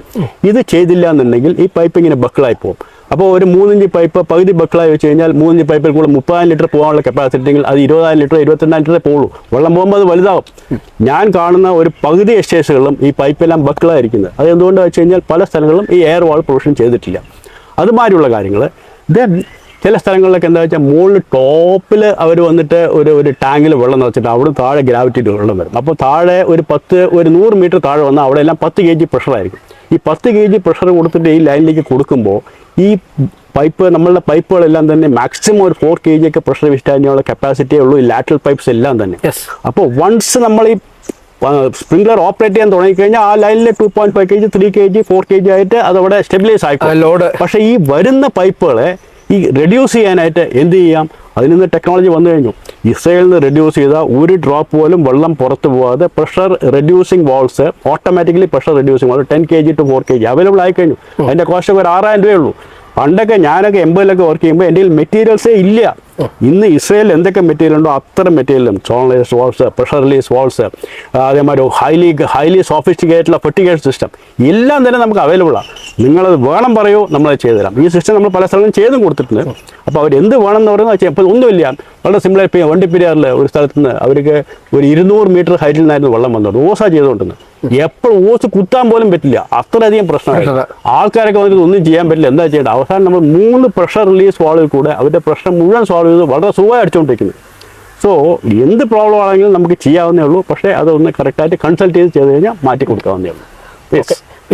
B: ഇത് ചെയ്തില്ല എന്നുണ്ടെങ്കിൽ ഈ പൈപ്പ് ഇങ്ങനെ ബക്കിളായി പോകും. അപ്പോൾ ഒരു മൂന്നിഞ്ച് പൈപ്പ് പകുതി ബക്കിളായി വെച്ച് കഴിഞ്ഞാൽ മൂന്നിഞ്ച് പൈപ്പിൽ കൂടെ മുപ്പതായിരം ലിറ്റർ പോകാനുള്ള കപ്പാസിറ്റി ഉണ്ടെങ്കിൽ അത് ഇരുപതായിരം ലിറ്റർ ഇരുപത്തിരണ്ടായിരം ലിറ്ററേ പോകുള്ളൂ വെള്ളം പോകുമ്പോൾ അത് വലുതാവും. ഞാൻ കാണുന്ന ഒരു പകുതി എക്സ്റ്റേഴ്സുകളും ഈ പൈപ്പെല്ലാം ബക്കിളായിരിക്കുന്നത് അത് എന്തുകൊണ്ടാണെന്ന് വെച്ച് കഴിഞ്ഞാൽ പല സ്ഥലങ്ങളിലും ഈ എയർ വാൾ പ്രൊവിഷൻ ചെയ്തിട്ടില്ല. അതുമാതിരിയുള്ള കാര്യങ്ങൾ. ദെൻ ചില സ്ഥലങ്ങളിലൊക്കെ എന്താ വെച്ചാൽ മുകളിൽ ടോപ്പിൽ അവർ വന്നിട്ട് ഒരു ഒരു ടാങ്കിൽ വെള്ളം നിറച്ചിട്ട് അവിടെ താഴെ ഗ്രാവിറ്റിയിൽ വെള്ളം വരും. അപ്പോൾ താഴെ ഒരു പത്ത് ഒരു നൂറ് മീറ്റർ താഴെ വന്നാൽ അവിടെ എല്ലാം പത്ത് കെ ജി പ്രഷറായിരിക്കും ഈ പത്ത് കെ ജി പ്രഷർ കൊടുത്തിട്ട് ഈ ലൈനിലേക്ക് കൊടുക്കുമ്പോൾ ഈ പൈപ്പ് നമ്മളുടെ പൈപ്പുകളെല്ലാം തന്നെ മാക്സിമം ഒരു ഫോർ കെ ജി ഒക്കെ പ്രഷർ വിസ്റ്റാനുള്ള കപ്പാസിറ്റിയേ ഉള്ളൂ ഈ ലാറ്ററൽ പൈപ്പ്സ് എല്ലാം തന്നെ. അപ്പോൾ വൺസ് നമ്മൾ ഈ സ്പ്രിംഗ്ലർ ഓപ്പറേറ്റ് ചെയ്യാൻ തുടങ്ങിക്കഴിഞ്ഞാൽ ആ ലൈനിൽ two point five K G three K G four K G ആയിട്ട് അതവിടെ സ്റ്റെബിലൈസ് ആയിക്കോളും.
A: ലോഡ്
B: പക്ഷേ ഈ വരുന്ന പൈപ്പുകളെ ഈ റെഡ്യൂസ് ചെയ്യാനായിട്ട് എന്ത് ചെയ്യാം? അതിൽ നിന്ന് ടെക്നോളജി വന്നു കഴിഞ്ഞു. ഇസ്രയേലിൽ നിന്ന് റെഡ്യൂസ് ചെയ്ത ഒരു ഡ്രോപ്പ് പോലും വെള്ളം പുറത്തു പോകാതെ pressure reducing valves automatically pressure reducing valves ten K G to four K G available ആയി കഴിഞ്ഞു അതിന്റെ കോസ്റ്റ് ഒരു ആറായിരം രൂപയേ ഉള്ളൂ. പണ്ടൊക്കെ ഞാനൊക്കെ എൺപതിലൊക്കെ വർക്ക് ചെയ്യുമ്പോൾ എന്റെ മെറ്റീരിയൽസേ ഇല്ല. ഇന്ന് ഇസ്രയേലിൽ എന്തൊക്കെ മെറ്റീരിയൽ ഉണ്ടോ അത്തരം മെറ്റീരിയലും zonalise valves pressure release valves അതേമാതിരി highly highly sophisticated fertigate system എല്ലാം തന്നെ നമുക്ക് അവൈലബിൾ ആണ്. നിങ്ങളത് വേണം പറയൂ നമ്മളത് ചെയ്തുതരാം ഈ സിസ്റ്റം നമ്മൾ പല സ്ഥലങ്ങളും ചെയ്തും കൊടുത്തിട്ടുണ്ട്. അപ്പോൾ അവർ എന്ത് വേണം എന്ന് പറയുന്നത് വെച്ചാൽ ഇപ്പോൾ ഒന്നുമില്ല വളരെ സിമ്പിളായി ഇപ്പോൾ വണ്ടിപ്പെരിയാറിൽ ഒരു സ്ഥലത്ത് നിന്ന് അവർക്ക് ഒരു ഇരുന്നൂറ് മീറ്റർ ഹൈറ്റിൽ നിന്നായിരുന്നു വെള്ളം വന്നത്. ഓസ ചെയ്തുകൊണ്ടിരുന്നത്. എപ്പോഴും ഓസ് കുത്താൻ പോലും പറ്റില്ല. അത്രയധികം
A: പ്രശ്നമാണ്
B: ആൾക്കാരൊക്കെ വന്നിട്ട് ഒന്നും ചെയ്യാൻ പറ്റില്ല. എന്താ ചെയ്യേണ്ടത്? അവസാനം നമ്മൾ മൂന്ന് പ്രഷർ റിലീസ് വാളിൽ കൂടെ അവരുടെ പ്രശ്നം മുഴുവൻ സോൾവ് ചെയ്ത് വളരെ സുഖമായി അടിച്ചുകൊണ്ടിരിക്കുന്നത് സോ എന്ത് പ്രോബ്ലം ആണെങ്കിലും നമുക്ക് ചെയ്യാവുന്നേ ഉള്ളൂ. പക്ഷേ അതൊന്ന് കറക്റ്റായിട്ട് കൺസൾട്ട് ചെയ്ത് ചെയ്ത് കഴിഞ്ഞാൽ മാറ്റി കൊടുക്കാവുന്നേ ഉള്ളൂ.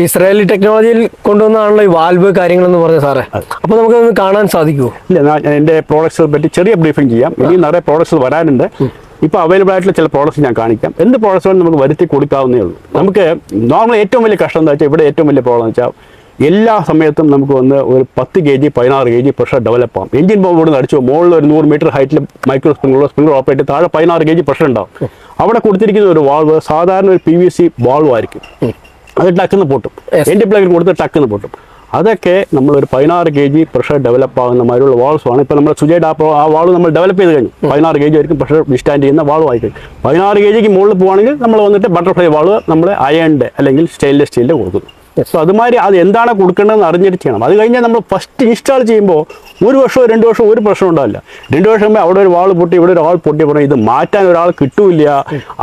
A: ഇസ്രായേലി ടെക്നോളജിയിൽ കൊണ്ടുവന്നാണല്ലോ ഈ വാൽവ് കാര്യങ്ങളെന്ന് പറഞ്ഞ സാറേ. അപ്പോൾ നമുക്ക് കാണാൻ സാധിക്കുമോ
B: ഇല്ല ഞാൻ എന്റെ പ്രോഡക്ട്സിനെ പറ്റി ചെറിയ ബ്രീഫിംഗ് ചെയ്യാം. ഇനി നിറയെ പ്രോഡക്ട്സ് വരാനുണ്ട്. ഇപ്പോൾ അവൈലബിൾ ആയിട്ടുള്ള ചില പ്രോഡക്ട്സ് ഞാൻ കാണിക്കാം. എന്ത് പ്രോഡക്ട്സ് വേണം നമുക്ക് വരുത്തി കൊടുക്കാവുന്നേ ഉള്ളൂ. നമുക്ക് നോർമൽ ഏറ്റവും വലിയ കഷ്ടം എന്താ വെച്ചാൽ ഇവിടെ ഏറ്റവും വലിയ പ്രോബ്ലം എന്ന് വെച്ചാൽ എല്ലാ സമയത്തും നമുക്ക് വന്ന് ഒരു പത്ത് കെ ജി പതിനാറ് കെ ജി പ്രഷർ ഡെവലപ്പ് ആവും. എഞ്ചിൻ ബോംബ് ഇവിടെ അടിച്ചു മുകളിൽ ഒരു നൂറ് മീറ്റർ ഹൈറ്റിൽ മൈക്രോ സ്പ്രിംഗർ സ്പ്രിംഗർ ഓപ്പറേറ്റ് താഴെ പതിനാറ് കെ ജി പ്രഷർ ഉണ്ടാവും. അവിടെ കൊടുത്തിരിക്കുന്ന ഒരു വാൾവ് സാധാരണ ഒരു പി വി സി വാൾവ് ആയിരിക്കും. അത് ടക്കുന്ന് പൊട്ടും. എന്റെ പ്ലഗിൽ കൊടുത്ത് ടക്കുന്ന് പൊട്ടും. അതൊക്കെ നമ്മൾ ഒരു പതിനാറ് കെ ജി പ്രഷർ ഡെവലപ്പ് ആകുന്ന മാതിരിയുള്ള വാൾസ് ആണ്. ഇപ്പോൾ നമ്മൾ സുജയുടെ ആ ആ വാൾ നമ്മൾ ഡെവലപ്പ് ചെയ്ത് കഴിഞ്ഞു. പതിനാറ് കെ ജി ആയിരിക്കും പ്രഷർ വിസ്റ്റാൻഡ് ചെയ്യുന്ന വാൾ ആയിരിക്കും പതിനാറ് കെ ജിക്ക് മുകളിൽ പോകുകയാണെങ്കിൽ നമ്മൾ വന്നിട്ട് ബട്ടർഫ്ലൈ വാൾ നമ്മൾ അയണിന്റെ അല്ലെങ്കിൽ സ്റ്റെയിൻലെസ് സ്റ്റീലിന്റെ കൊടുക്കുന്നു. സോ അതുമാതിരി അത് എന്താണ് കൊടുക്കേണ്ടതെന്ന് അറിഞ്ഞിട്ട് ചെയ്യണം. അത് കഴിഞ്ഞാൽ നമ്മൾ ഫസ്റ്റ് ഇൻസ്റ്റാൾ ചെയ്യുമ്പോൾ ഒരു വർഷമോ രണ്ട് വർഷമോ ഒരു പ്രശ്നം ഉണ്ടാവില്ല. രണ്ട് വർഷം അവിടെ ഒരു വാൾ പൊട്ടി ഇവിടെ ഒരാൾ പൊട്ടി പറഞ്ഞു ഇത് മാറ്റാൻ ഒരാൾ കിട്ടൂല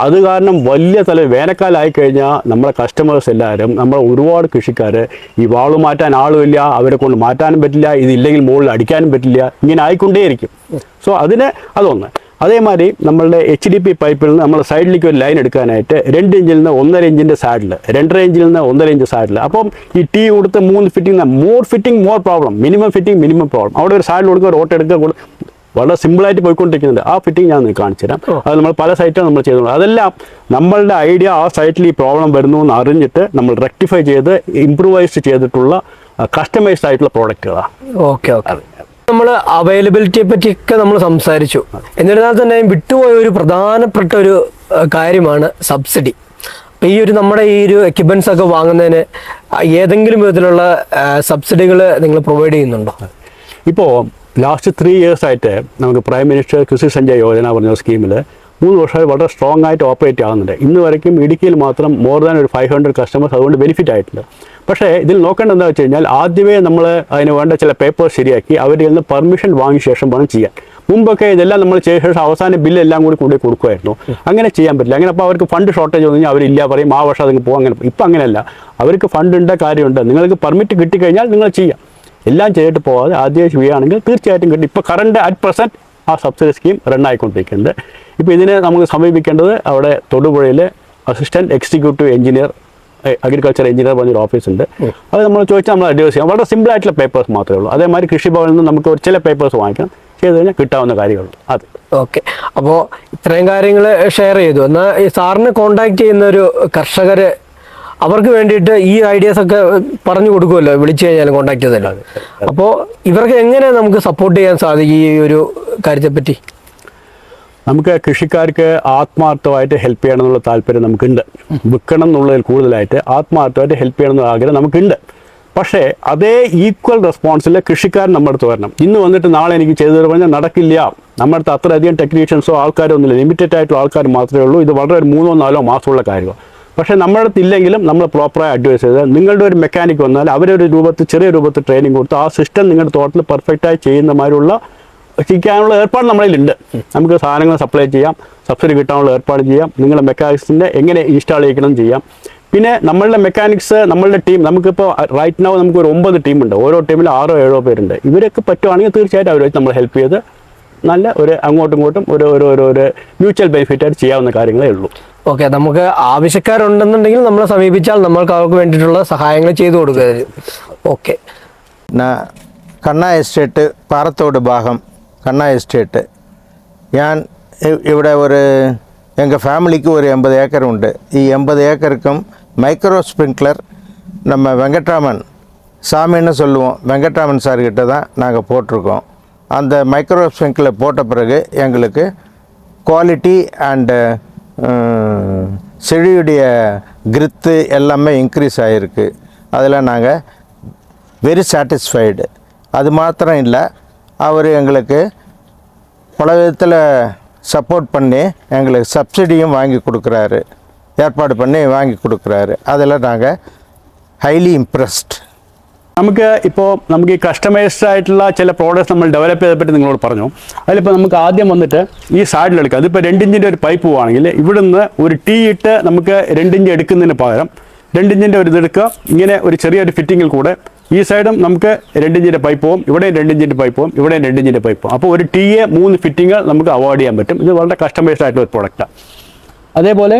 B: അത് കാരണം വലിയ തല വേനൽക്കാലമായി കഴിഞ്ഞാൽ നമ്മുടെ കസ്റ്റമേഴ്സ് എല്ലാവരും നമ്മളെ ഒരുപാട് കൃഷിക്കാർ ഈ വാൾ മാറ്റാൻ ആളുമില്ല അവരെ കൊണ്ട് മാറ്റാനും പറ്റില്ല ഇതില്ലെങ്കിൽ മുകളിൽ അടിക്കാനും പറ്റില്ല ഇങ്ങനെ ആയിക്കൊണ്ടേയിരിക്കും. സോ അതിന് അതൊന്ന്. അതേമാതിരി നമ്മളുടെ എച്ച് ഡി പി പൈപ്പിൽ നിന്ന് നമ്മൾ സൈഡിലേക്ക് ഒരു ലൈൻ എടുക്കാനായിട്ട് രണ്ട് ഇഞ്ചിൽ നിന്ന് ഒന്നര ഇഞ്ചിന്റെ സാഡിൽ രണ്ടര ഇഞ്ചിൽ നിന്ന് ഒന്നര ഇഞ്ച് സാഡിൽ അപ്പം ഈ ടീ കൊടുത്ത് മൂന്ന് fitting more fitting more problem minimum fitting minimum problem അവിടെ ഒരു സാഡിൽ കൊടുക്കുക ഒരു ഓട്ടം എടുക്കുക വളരെ സിമ്പിളായിട്ട് പോയിക്കൊണ്ടിരിക്കുന്നുണ്ട്. ആ ഫിറ്റിംഗ് ഞാൻ കാണിച്ചു തരാം അത് നമ്മൾ പല സൈറ്റിലും നമ്മൾ ചെയ്തു അതെല്ലാം നമ്മളുടെ ഐഡിയ ആ സൈറ്റിൽ ഈ പ്രോബ്ലം വരുന്നു എന്ന് അറിഞ്ഞിട്ട് നമ്മൾ റെക്ടിഫൈ ചെയ്ത് ഇംപ്രൂവൈസ് ചെയ്തിട്ടുള്ള കസ്റ്റമൈസ്ഡ് ആയിട്ടുള്ള പ്രോഡക്റ്റുകളാണ്
A: ഓക്കെ ഓക്കെ. നമ്മൾ അവൈലബിലിറ്റിയെ പറ്റിയൊക്കെ നമ്മൾ സംസാരിച്ചു. എന്നിരുന്നാൽ തന്നെ വിട്ടുപോയ ഒരു പ്രധാനപ്പെട്ട ഒരു കാര്യമാണ് സബ്സിഡി. ഈ ഒരു നമ്മുടെ ഈ ഒരു എക്യുപ്മെന്റ്സ് ഒക്കെ വാങ്ങുന്നതിന് ഏതെങ്കിലും വിധത്തിലുള്ള സബ്സിഡികൾ നിങ്ങൾ പ്രൊവൈഡ് ചെയ്യുന്നുണ്ടോ?
B: ഇപ്പോൾ ലാസ്റ്റ് ത്രീ ഇയേഴ്സ് ആയിട്ട് നമുക്ക് പ്രൈം മിനിസ്റ്റർ കൃഷി സഞ്ജയ് യോജന പറഞ്ഞ സ്കീമിൽ മൂന്ന് വർഷമായി വളരെ സ്ട്രോങ് ആയിട്ട് ഓപ്പറേറ്റ് ആകുന്നുണ്ട് ഇന്ന് വരയ്ക്കും ഇടുക്കിയിൽ മാത്രം മോർ ദാൻ ഒരു ഫൈവ് ഹൺഡ്രഡ് കസ്റ്റമേഴ്സ് അതുകൊണ്ട് ബെനിഫിറ്റ് ആയിട്ടുണ്ട്. പക്ഷേ ഇതിൽ നോക്കേണ്ടത് എന്താ വെച്ച് കഴിഞ്ഞാൽ ആദ്യമേ നമ്മൾ അതിന് വേണ്ട ചില പേപ്പേഴ്സ് ശരിയാക്കി അവരിൽ നിന്ന് പെർമിഷൻ വാങ്ങിയ ശേഷം വേണം ചെയ്യാൻ. മുമ്പൊക്കെ ഇതെല്ലാം നമ്മൾ ചെയ്ത ശേഷം അവസാന ബില്ല് എല്ലാം കൂടി കൂടി കൊടുക്കുമായിരുന്നു. അങ്ങനെ ചെയ്യാൻ പറ്റില്ല. അങ്ങനെ അപ്പോൾ അവർക്ക് ഫണ്ട് ഷോർട്ടേജ് വന്നു കഴിഞ്ഞാൽ അവരില്ല പറയും ആ വർഷം അതിന് പോകും അങ്ങനെ ഇപ്പം അങ്ങനെയല്ല. അവർക്ക് ഫണ്ട് ഉണ്ട് കാര്യമുണ്ട്. നിങ്ങൾക്ക് പെർമിറ്റ് കിട്ടിക്കഴിഞ്ഞാൽ നിങ്ങൾ ചെയ്യാം. എല്ലാം ചെയ്തിട്ട് പോകാതെ ആദ്യം ചെയ്യുകയാണെങ്കിൽ തീർച്ചയായിട്ടും കിട്ടും. ഇപ്പോൾ കറണ്ട് അറ്റ് പ്രസന്റ് ആ സബ്സിഡി സ്കീം റൺ ആയിക്കൊണ്ടിരിക്കുന്നത് ഇപ്പോൾ ഇതിനെ നമുക്ക് സമീപിക്കേണ്ടത് അവിടെ തൊടുപുഴയിൽ assistant executive engineer agriculture engineer പറഞ്ഞൊരു ഓഫീസ് ഉണ്ട്. അത് നമ്മൾ ചോദിച്ചാൽ നമ്മൾ അഡ്വൈസ് ചെയ്യാം. വളരെ സിമ്പിൾ ആയിട്ടുള്ള പേപ്പേഴ്സ് മാത്രമേ ഉള്ളൂ. അതേമാതിരി കൃഷിഭവനിൽ നിന്ന് നമുക്ക് ഒരു ചില പേപ്പേഴ്സ് വാങ്ങിക്കണം. ചെയ്ത് കഴിഞ്ഞാൽ കിട്ടാവുന്ന കാര്യങ്ങളുള്ളൂ അത്.
A: ഓക്കെ. അപ്പോൾ ഇത്രയും കാര്യങ്ങൾ ഷെയർ ചെയ്തു. എന്നാൽ സാറിനെ കോണ്ടാക്ട് ചെയ്യുന്ന ഒരു കർഷകർ അവർക്ക് വേണ്ടിയിട്ട് ഈ ഐഡിയാസ് ഒക്കെ പറഞ്ഞു കൊടുക്കുമല്ലോ വിളിച്ചു കഴിഞ്ഞാൽ കോണ്ടാക്ട് ചെയ്തല്ലോ അപ്പോൾ ഇവർക്ക് എങ്ങനെ നമുക്ക് സപ്പോർട്ട് ചെയ്യാൻ സാധിക്കും ഈ ഒരു കാര്യത്തെപ്പറ്റി?
B: നമുക്ക് കൃഷിക്കാർക്ക് ആത്മാർത്ഥമായിട്ട് ഹെൽപ്പ് ചെയ്യണം എന്നുള്ള താല്പര്യം നമുക്കുണ്ട്. വിൽക്കണം എന്നുള്ളതിൽ കൂടുതലായിട്ട് ആത്മാർത്ഥമായിട്ട് ഹെൽപ്പ് ചെയ്യണം എന്നുള്ള ആഗ്രഹം നമുക്കുണ്ട്. പക്ഷേ അതേ ഈക്വൽ റെസ്പോൺസിൽ കൃഷിക്കാരൻ നമ്മുടെ അടുത്ത് വരണം. ഇന്ന് വന്നിട്ട് നാളെ എനിക്ക് ചെയ്തു പറഞ്ഞാൽ നടക്കില്ല. നമ്മുടെ അടുത്ത് അത്രയധികം ടെക്നീഷ്യൻസോ ആൾക്കാരോ ഒന്നുമില്ല. ലിമിറ്റഡ് ആയിട്ടുള്ള ആൾക്കാർ മാത്രമേ ഉള്ളൂ. ഇത് വളരെ ഒരു മൂന്നോ നാലോ മാസമുള്ള കാര്യമാണ്. പക്ഷേ നമ്മുടെ അടുത്ത് ഇല്ലെങ്കിലും നമ്മൾ പ്രോപ്പറായി അഡ്വൈസ് ചെയ്ത് നിങ്ങളുടെ ഒരു മെക്കാനിക് വന്നാൽ അവരൊരു രൂപത്തിൽ ചെറിയ രൂപത്തിൽ ട്രെയിനിങ് കൊടുത്ത് ആ സിസ്റ്റം നിങ്ങളുടെ തോട്ടത്തിൽ പെർഫെക്റ്റായി ചെയ്യുന്നമാരുള്ള ചിക്കാനുള്ള ഏർപ്പാട് നമ്മളിലുണ്ട് നമുക്ക് സാധനങ്ങൾ സപ്ലൈ ചെയ്യാം സബ്സിഡി കിട്ടാനുള്ള ഏർപ്പാട് ചെയ്യാം നിങ്ങളുടെ മെക്കാനിക്സിന്റെ എങ്ങനെ ഇൻസ്റ്റാൾ ചെയ്യണം ചെയ്യാം. പിന്നെ നമ്മളുടെ മെക്കാനിക്സ് നമ്മളുടെ ടീം നമുക്കിപ്പോൾ റൈറ്റ് നൗ നമുക്ക് ഒരു ഒമ്പത് ടീമുണ്ട് ഓരോ ടീമിൽ ആറോ ഏഴോ പേരുണ്ട്. ഇവരൊക്കെ പറ്റുവാണെങ്കിൽ തീർച്ചയായിട്ടും അവരുമായിട്ട് നമ്മൾ ഹെൽപ്പ് ചെയ്ത് നല്ല ഒരു അങ്ങോട്ടും ഇങ്ങോട്ടും ഒരു ഒരു ഒരു ഒരു മ്യൂച്വൽ ബെനിഫിറ്റ് ആയിട്ട് ചെയ്യാവുന്ന കാര്യങ്ങളേ ഉള്ളൂ
A: ഓക്കെ നമുക്ക് ആവശ്യക്കാരുണ്ടെന്നുണ്ടെങ്കിൽ നമ്മളെ സമീപിച്ചാൽ നമ്മൾക്ക് അവർക്ക് വേണ്ടിയിട്ടുള്ള സഹായങ്ങൾ ചെയ്തു കൊടുക്കുക ഓക്കെ
C: நான் கண்ணா எஸ்டேட்டு பாரத்தோடு பாகம் கண்ணா எஸ்டேட்டு ഞാൻ ഇ- ഇവിടെ ഒരു எங்கள் ஃபேமிலிக்கு ஒரு எண்பது ஏக்கர் உண்டு ഈ எண்பது ஏக்கருக்கும் மைக்ரோ ஸ்ப்ரிங்க்லர் நம்ம வெங்கட்ராமன் சாமின்னு சொல்லுவோம் வெங்கட்ராமன் சார் கிட்ட தான் நாங்கள் போட்டிருக்கோம் அந்த மைக்ரோவேவ் சிங்கில் போட்ட பிறகு எங்களுக்கு குவாலிட்டி அண்டு uh, செடியுடைய கிரித்து எல்லாமே இன்க்ரீஸ் ஆகிருக்கு அதில் நாங்கள் வெரி சாட்டிஸ்ஃபைடு அது மாத்திரம் இல்லை அவர் எங்களுக்கு பல விதத்தில் சப்போர்ட் பண்ணி எங்களுக்கு சப்சிடியும் வாங்கி கொடுக்குறாரு. ஏற்பாடு பண்ணி வாங்கி கொடுக்குறாரு. அதில் நாங்கள் ஹைலி இம்ப்ரெஸ்ட்
B: നമുക്ക് ഇപ്പോൾ നമുക്ക് ഈ കസ്റ്റമൈസ്ഡ് ആയിട്ടുള്ള ചില പ്രോഡക്റ്റ്സ് നമ്മൾ ഡെവലപ്പ് ചെയ്തപ്പറ്റി നിങ്ങളോട് പറഞ്ഞു. അതിലിപ്പോൾ നമുക്ക് ആദ്യം വന്നിട്ട് ഈ സൈഡിൽ എടുക്കുക അതിപ്പോൾ രണ്ടിഞ്ചിന്റെ ഒരു പൈപ്പ് പോവുകയാണെങ്കിൽ ഇവിടുന്ന് ഒരു ടീ ഇട്ട് നമുക്ക് രണ്ടിഞ്ച് എടുക്കുന്നതിന് പകരം രണ്ടിഞ്ചിന്റെ ഒരു ഇതെടുക്കുക ഇങ്ങനെ ഒരു ചെറിയൊരു ഫിറ്റിങ്ങിൽ കൂടെ ഈ സൈഡും നമുക്ക് രണ്ടിഞ്ചിന്റെ പൈപ്പ് പോകും ഇവിടെയും രണ്ടിഞ്ചിന്റെ പൈപ്പ് പോകും ഇവിടെയും രണ്ടിഞ്ചിന്റെ പൈപ്പ് പോകും അപ്പോൾ ഒരു ടീയെ മൂന്ന് ഫിറ്റിങ്ങൾ നമുക്ക് അവോയ്ഡ് ചെയ്യാൻ പറ്റും. ഇത് വളരെ കസ്റ്റമൈസ്ഡ് ആയിട്ടുള്ള ഒരു പ്രോഡക്റ്റാണ് അതേപോലെ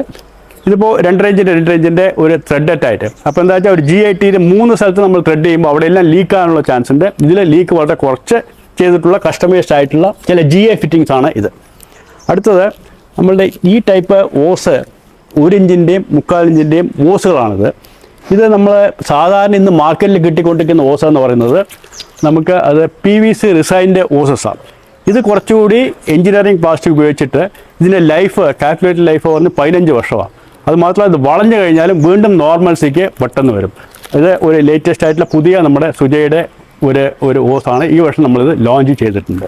B: ഇതിപ്പോൾ രണ്ട് റേഞ്ചിന്റെ രണ്ട് റേഞ്ചിന്റെ ഒരു ത്രെഡ് ആയിട്ട്. അപ്പോൾ എന്താ വെച്ചാൽ ഒരു ജി ഐ ടിയിൽ മൂന്ന് സ്ഥലത്ത് നമ്മൾ ത്രെഡ് ചെയ്യുമ്പോൾ അവിടെ എല്ലാം ലീക്ക് ആകാനുള്ള ചാൻസ് ഉണ്ട്. ഇതിൽ ലീക്ക് വളരെ കുറച്ച് ചെയ്തിട്ടുള്ള കസ്റ്റമൈസ്ഡ് ആയിട്ടുള്ള ചില ജി ഐ ഫിറ്റിങ്സ് ആണ് ഇത്. അടുത്തത് നമ്മളുടെ ഈ ടൈപ്പ് ഓസ് ഒരു ഇഞ്ചിന്റെയും മുക്കാൽ ഇഞ്ചിന്റെയും ഓസുകളാണിത്. ഇത് നമ്മൾ സാധാരണ ഇന്ന് മാർക്കറ്റിൽ കിട്ടിക്കൊണ്ടിരിക്കുന്ന ഓസ് എന്ന് പറയുന്നത്. നമുക്ക് അത് പി വി സി റിസൈന്റെ ഓസസാണ് ഇത് കുറച്ചുകൂടി എഞ്ചിനീയറിംഗ് പ്ലാസ്റ്റിക് ഉപയോഗിച്ചിട്ട് ഇതിന്റെ ലൈഫ് കാൽക്കുലേറ്റഡ് ലൈഫ് പറഞ്ഞ് പതിനഞ്ച് വർഷമാണ്. അത് മാത്രമല്ല ഇത് വളഞ്ഞു കഴിഞ്ഞാലും വീണ്ടും നോർമൽസിക്ക് പെട്ടെന്ന് വരും. ഇത് ഒരു ലേറ്റസ്റ്റ് ആയിട്ടുള്ള പുതിയ നമ്മുടെ സുജയുടെ ഒരു ഒരു ഓസാണ്. ഈ വർഷം നമ്മളിത് ലോഞ്ച് ചെയ്തിട്ടുണ്ട്.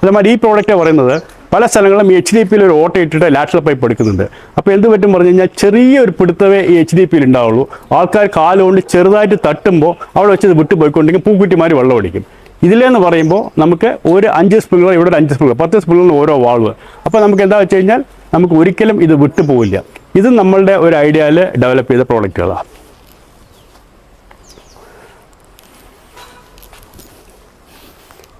B: അതേമാതിരി ഈ പ്രോഡക്റ്റ് പറയുന്നത് പല സ്ഥലങ്ങളിലും എച്ച് ഡി പിയിൽ ഒരു ഓട്ടോ ഇട്ടിട്ട് ലാറ്ററൽ പൈപ്പ് എടുക്കുന്നുണ്ട്. അപ്പോൾ എന്ത് പറ്റും പറഞ്ഞു കഴിഞ്ഞാൽ ചെറിയൊരു പിടുത്തവേ ഈ എച്ച് ഡി പിയിൽ ഉണ്ടാവുള്ളൂ. ആൾക്കാർ കാലുകൊണ്ട് ചെറുതായിട്ട് തട്ടുമ്പോൾ അവിടെ വെച്ച് ഇത് വിട്ടു പൂക്കുറ്റിമാർ വെള്ളം അടിക്കും ഇതിലെന്ന് പറയുമ്പോൾ നമുക്ക് ഒരു അഞ്ച് സ്പ്രിംഗ്ലർ ഇവിടെ ഒരു അഞ്ച് സ്പ്രിംഗ്ലർ പത്ത് സ്പ്രിംഗ്ലറിന് ഓരോ വാൾവ്. അപ്പോൾ നമുക്ക് എന്താ വെച്ച് കഴിഞ്ഞാൽ നമുക്ക് ഒരിക്കലും ഇത് വിട്ടു പോവില്ല. ഇത് നമ്മളുടെ ഒരു ഐഡിയയിൽ ഡെവലപ്പ് ചെയ്ത പ്രോഡക്റ്റുകളാണ്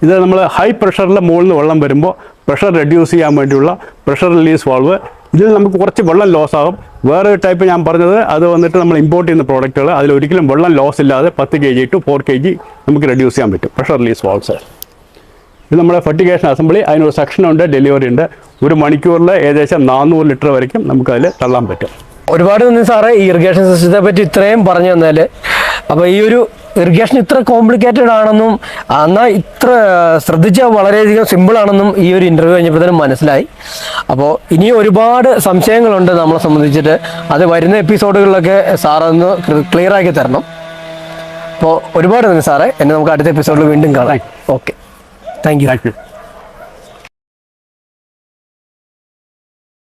B: ഇത് നമ്മൾ ഹൈ പ്രഷറിൽ മുകളിൽ വെള്ളം വരുമ്പോൾ പ്രഷർ റെഡ്യൂസ് ചെയ്യാൻ വേണ്ടിയുള്ള പ്രഷർ റിലീസ് വാൾവ് ഇതിൽ നമുക്ക് കുറച്ച് വെള്ളം ലോസ് ആകും. വേറൊരു ടൈപ്പ് ഞാൻ പറഞ്ഞത് അത് വന്നിട്ട് നമ്മൾ ഇമ്പോർട്ട് ചെയ്യുന്ന പ്രോഡക്റ്റുകൾ അതിൽ ഒരിക്കലും വെള്ളം ലോസ് ഇല്ലാതെ പത്ത് K G to four K G നമുക്ക് റെഡ്യൂസ് ചെയ്യാൻ പറ്റും. പ്രഷർ റിലീസ് വാൾസ് ഇത് നമ്മുടെ ഫെർട്ടിഗേഷൻ അസംബ്ലി അതിനൊരു സെക്ഷൻ ഉണ്ട് ഡെലിവറി ഉണ്ട്. ഒരു മണിക്കൂറിൽ ഏകദേശം നാനൂറ് ലിറ്റർ വരയ്ക്കും നമുക്ക് അതിൽ തള്ളാൻ പറ്റും.
A: ഒരുപാട് നന്ദി സാറേ. ഇറിഗേഷൻ സിസ്റ്റത്തെ പറ്റി ഇത്രയും പറഞ്ഞു തന്നാൽ അപ്പോൾ ഈ ഒരു ഇറിഗേഷൻ ഇത്ര കോംപ്ലിക്കേറ്റഡ് ആണെന്നും എന്നാൽ ഇത്ര ശ്രദ്ധിച്ചാൽ വളരെയധികം സിമ്പിൾ ആണെന്നും ഈ ഒരു ഇന്റർവ്യൂ കഴിഞ്ഞപ്പോഴത്തേനും മനസ്സിലായി. അപ്പോൾ ഇനി ഒരുപാട് സംശയങ്ങളുണ്ട് നമ്മളെ സംബന്ധിച്ചിട്ട്. അത് വരുന്ന എപ്പിസോഡുകളിലൊക്കെ സാറൊന്ന് ക്ലിയർ ആക്കി തരണം. അപ്പോൾ ഒരുപാട് നന്ദി സാറേ. എന്നെ നമുക്ക് അടുത്ത എപ്പിസോഡിൽ വീണ്ടും കാണാം. Okay thank you
B: thank you